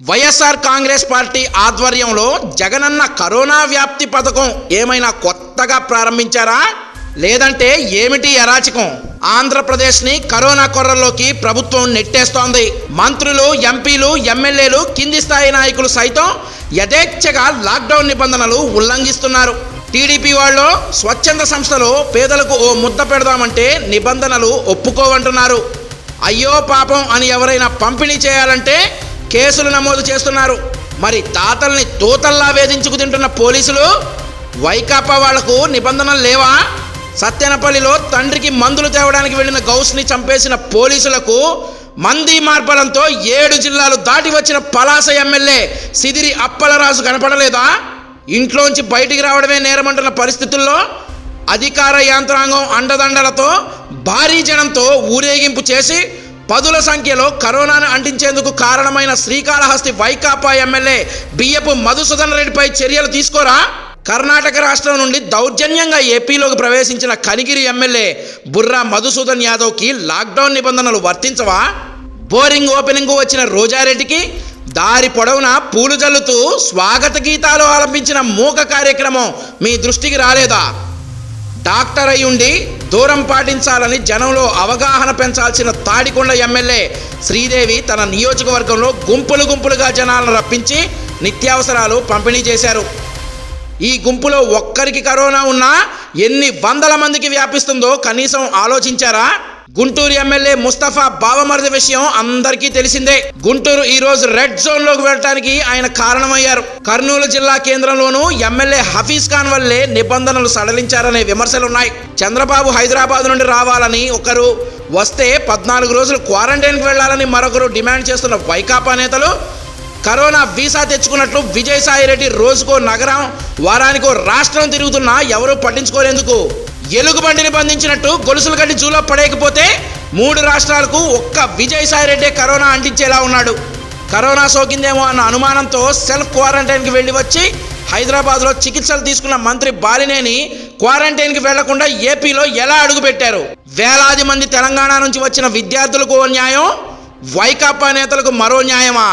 YSR Congress party ఆధ్వర్యంలో Jagananna corona వ్యాప్తి పథకం ఏమైనా కొత్తగా ప్రారంభించారా? లేదంటే ఏమిటి అరాచకం? ఆంధ్రప్రదేశ్ని కరోనా కొర్రల్లోకి ప్రభుత్వం నెట్టేస్తోంది. మంత్రులు ఎంపీలు ఎమ్మెల్యేలు కింది స్థాయి నాయకులు సైతం యథేచ్ఛగా లాక్డౌన్ నిబంధనలు ఉల్లంఘిస్తున్నారు. టీడీపీ వాళ్ళు స్వచ్ఛంద సంస్థలు పేదలకు ఓ ముద్ద పెడదామంటే నిబంధనలు ఒప్పుకోవంటున్నారు. అయ్యో పాపం అని ఎవరైనా పంపిణీ చేయాలంటే కేసులు నమోదు చేస్తున్నారు. మరి తాతల్ని తూతల్లా వేధించుకు తింటున్న పోలీసులు వైకాపా వాళ్ళకు నిబంధనలు లేవా? సత్యనపల్లిలో తండ్రికి మందులు తేవడానికి వెళ్ళిన గౌస్ని చంపేసిన పోలీసులకు మంది మార్పడంతో ఏడు జిల్లాలు దాటి వచ్చిన పలాస ఎమ్మెల్యే సిదిరి అప్పలరాజు కనపడలేదా? ఇంట్లోంచి బయటికి రావడమే నేరమంటున్న పరిస్థితుల్లో అధికార యంత్రాంగం అండదండలతో భారీ జనంతో ఊరేగింపు చేసి పదుల సంఖ్యలో కరోనాను అంటించేందుకు కారణమైన శ్రీకాళహస్తి వైకాపా ఎమ్మెల్యే బియ్యపు మధుసూదన్ రెడ్డిపై చర్యలు తీసుకోరా? కర్ణాటక రాష్ట్రం నుండి దౌర్జన్యంగా ఏపీలోకి ప్రవేశించిన కనిగిరి ఎమ్మెల్యే బుర్రా మధుసూదన్ యాదవ్కి లాక్డౌన్ నిబంధనలు వర్తించవా? బోరింగ్ ఓపెనింగ్ వచ్చిన రోజారెడ్డికి దారి పొడవునా పూలు జల్లుతూ స్వాగత గీతాలు ఆలపించిన మూక కార్యక్రమం మీ దృష్టికి రాలేదా? డాక్టర్ అయి ఉండి దూరం పాటించాలని జనంలో అవగాహన పెంచాల్సిన తాడికొండ ఎమ్మెల్యే శ్రీదేవి తన నియోజకవర్గంలో గుంపులు గుంపులుగా జనాలను రప్పించి నిత్యావసరాలు పంపిణీ చేశారు. ఈ గుంపులో ఒక్కరికి కరోనా ఉన్నా ఎన్ని వందల మందికి వ్యాపిస్తుందో కనీసం ఆలోచించారా? గుంటూరు ఎమ్మెల్యే ముస్తఫా బావమరిది విషయం అందరికీ తెలిసిందే. గుంటూరు ఈ రోజు రెడ్ జోన్లోకి వెళ్ళడానికి ఆయన కారణమయ్యారు. కర్నూలు జిల్లా కేంద్రంలోనూ ఎమ్మెల్యే హఫీజ్ ఖాన్ వల్లే నిబంధనలు సడలించారనే విమర్శలున్నాయి. చంద్రబాబు హైదరాబాద్ నుండి రావాలని ఒకరు వస్తే పద్నాలుగు రోజులు క్వారంటైన్కి వెళ్ళాలని మరొకరు డిమాండ్ చేస్తున్న వైకాపా నేతలు కరోనా వీసా తెచ్చుకున్నట్లు విజయసాయిరెడ్డి రోజుకో నగరం వారానికో రాష్ట్రం తిరుగుతున్నా ఎవరూ పట్టించుకోలేందుకు ఎలుగుబండిని బంధించినట్టు గొలుసులు గడ్డి జూలో పడేయకపోతే మూడు రాష్ట్రాలకు ఒక్క విజయసాయిరెడ్డి కరోనా అంటించేలా ఉన్నాడు. కరోనా సోకిందేమో అన్న అనుమానంతో సెల్ఫ్ క్వారంటైన్కి వెళ్ళి వచ్చి హైదరాబాద్లో చికిత్సలు తీసుకున్న మంత్రి బాలినేని క్వారంటైన్కి వెళ్ళకుండా ఏపీలో ఎలా అడుగుపెట్టారు? వేలాది మంది తెలంగాణ నుంచి వచ్చిన విద్యార్థులకు ఓ న్యాయం వైకాపా నేతలకు మరో న్యాయమా?